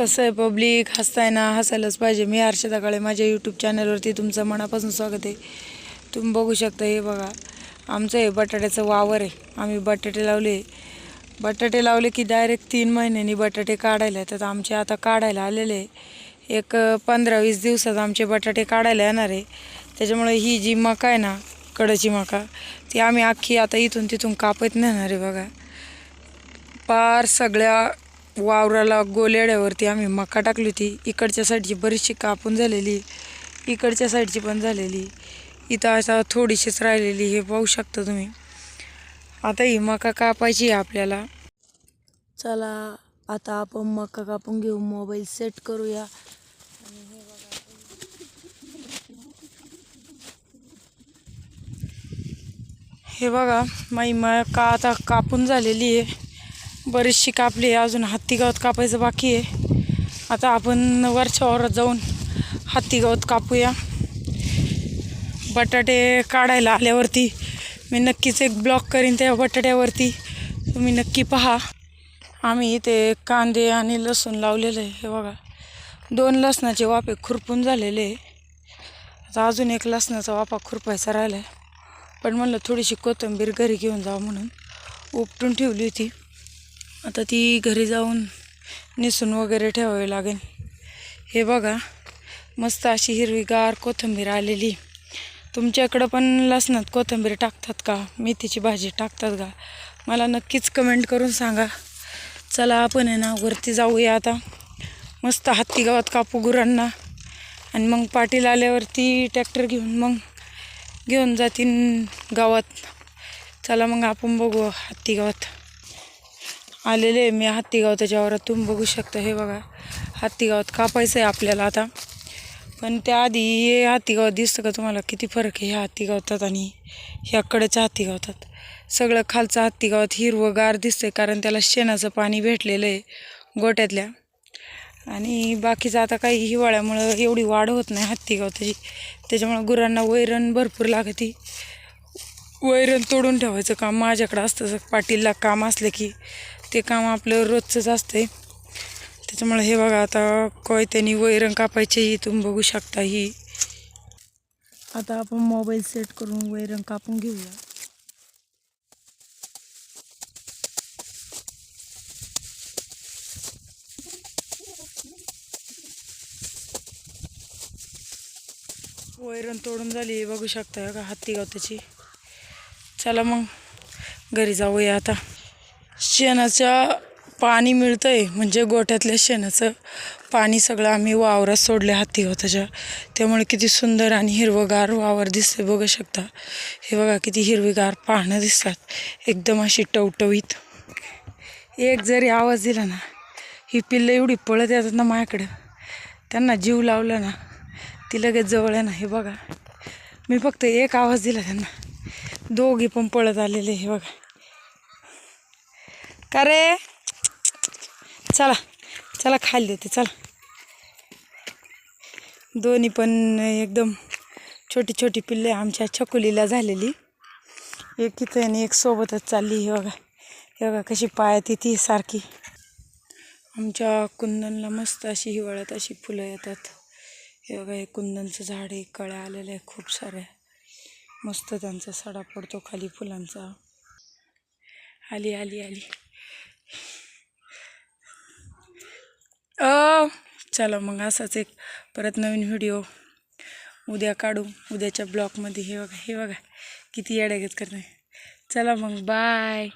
कसं आहे पब्लिक हसताय ना हसायलाच पाहिजे. मी हर्षदा काळे माझ्या यूट्यूब चॅनलवरती तुमचं मनापासून स्वागत आहे. तुम्ही बघू शकता हे बघा. आमचं हे बटाट्याचं वावर आहे. आम्ही बटाटे लावले. बटाटे लावले की डायरेक्ट तीन महिन्यांनी बटाटे काढायला तर आमचे आता काढायला आलेले आहे. एक पंधरा वीस दिवसात आमचे बटाटे काढायला येणार आहे. त्याच्यामुळे ही जी मका आहे ना कडची मका ती आम्ही अख्खी आता इथून तिथून कापत नेणार आहे बघा. पार सगळ्या वावराला गोलेड्यावरती आम्ही मका टाकली होती. इकडच्या साईडची बरीचशी कापून झालेली इकडच्या साईडची पण झालेली. इथं आता थोडीशीच राहिलेली हे पाहू शकता तुम्ही. आता ही मका कापायची आहे आपल्याला. चला आता आपण मका कापून घेऊ मोबाईल सेट करूया. हे बघा माई मका आता कापून झालेली आहे. बरीचशी कापली आहे. अजून हत्ती गवत कापायचं बाकी आहे. आता आपण वरच्या वरात जाऊन हत्ती गवत कापूया. बटाटे काढायला आल्यावरती मी नक्कीच एक ब्लॉक करीन त्या बटाट्यावरती. तुम्ही नक्की पहा. आम्ही इथे कांदे आणि लसूण लावलेलं आहे. हे बघा दोन लसणाचे वाफे खुरपून झालेले आहे. आता अजून एक लसणाचा वाफा खुरपायचा राहिला आहे पण म्हणलं थोडीशी कोथिंबीर घरी घेऊन जावं म्हणून. उपटून ठेवली होती. आता ती घरी जाऊन निसून वगैरे ठेवावी लागेल. हे बघा मस्त अशी हिरवीगार कोथिंबीर आलेली. तुमच्याकडं पण लसणात कोथिंबीर टाकतात का? मेथीची भाजी टाकतात का? मला नक्कीच कमेंट करून सांगा. चला आपण आहे ना वरती जाऊया आता. मस्त हत्ती गावात कापू गुरांना. आणि मग पाटील आल्यावरती ट्रॅक्टर घेऊन मग घेऊन जातीन गावात. चला मग आपण बघू हत्ती गावात. आलेले आहे. मी हत्ती गाव त्याच्यावर तुम्ही बघू शकता. हे बघा हत्ती गावात कापायचं आहे आपल्याला आता. पण त्याआधी हे हत्ती गावात दिसतं का तुम्हाला? किती फरक आहे ह्या हत्ती गावतात आणि ह्याकडेच्या हत्ती गावतात सगळं खालचं हत्ती गावात हिरवंगार दिसतंय कारण त्याला शेणाचं पाणी भेटलेलं आहे गोट्यातल्या आणि बाकीचं आता काही हिवाळ्यामुळं एवढी वाढ होत नाही हत्ती त्याची. त्याच्यामुळं गुरांना वैरण भरपूर लागते. वैरण तोडून ठेवायचं काम माझ्याकडं असतं. पाटीलला काम असलं की ते काम आपलं रोजचंच असतंय. त्याच्यामुळे हे बघा आता कोयत्यानी वैरण कापायचे ही तुम्ही बघू शकता ही. आता आपण मोबाईल सेट करून वैरण कापून घेऊया. वैरण तोडून झाली बघू शकता का हत्ती गावताची चला मग घरी जाऊया आता. शेणाच्या पाणी मिळतं आहे म्हणजे गोठ्यातल्या शेणाचं पाणी सगळं आम्ही वावरात सोडले हाती हो त्याच्या. त्यामुळे किती सुंदर आणि हिरवंगार वावर दिसते बघू शकता. हे बघा किती हिरवीगार पानं दिसतात. एकदम अशी टवटवीत. एक जरी आवाज दिला ना ही पिल्लं एवढी पळत येतात ना माझ्याकडं. त्यांना जीव लावला ना ती लगेच जवळ आहे ना हे बघा. मी फक्त एक आवाज दिला त्यांना. दोघी पण पळत आलेले हे बघा. का रे? चला चला खायला देते चला. दोन्ही पण एकदम छोटी छोटी पिल्ले आमच्या छकुलीला झालेली. एक इथं आणि एक सोबतच चालली हे बघा. हे बघा कशी पाया ती सारखी. आमच्या कुंदनला मस्त अशी हिवाळ्यात अशी फुलं येतात. हे बघा हे कुंदनचं झाड हे कळ्या आलेलं आहे खूप साऱ्या. मस्त त्यांचा सडा पडतो खाली फुलांचा. आली आली आली. अ चला मग असाच एक परत नवीन व्हिडिओ उद्या काढू. उद्याच्या ब्लॉगमध्ये हे बघा हे बघा. किती येड्यागत करणार चला मग बाय.